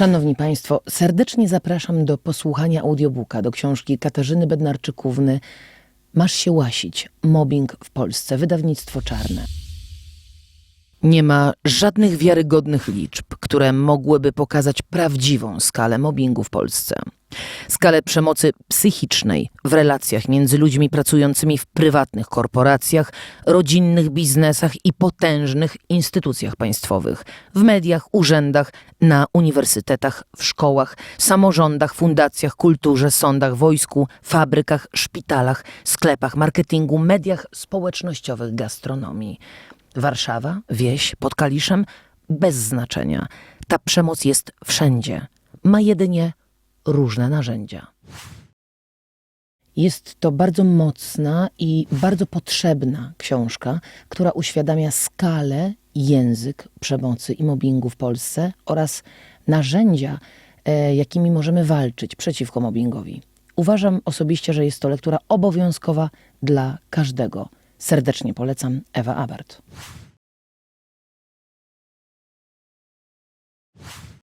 Szanowni Państwo, serdecznie zapraszam do posłuchania audiobooka do książki Katarzyny Bednarczykówny Masz się łasić. Mobbing w Polsce. Wydawnictwo czarne. Nie ma żadnych wiarygodnych liczb, które mogłyby pokazać prawdziwą skalę mobbingu w Polsce. Skalę przemocy psychicznej w relacjach między ludźmi pracującymi w prywatnych korporacjach, rodzinnych biznesach i potężnych instytucjach państwowych, w mediach, urzędach, na uniwersytetach, w szkołach, samorządach, fundacjach, kulturze, sądach, wojsku, fabrykach, szpitalach, sklepach, marketingu, mediach społecznościowych, gastronomii. Warszawa, wieś, pod Kaliszem, bez znaczenia. Ta przemoc jest wszędzie. Ma jedynie różne narzędzia. Jest to bardzo mocna i bardzo potrzebna książka, która uświadamia skalę, język przemocy i mobbingu w Polsce oraz narzędzia, e, jakimi możemy walczyć przeciwko mobbingowi. Uważam osobiście, że jest to lektura obowiązkowa dla każdego. Serdecznie polecam Ewa Abart.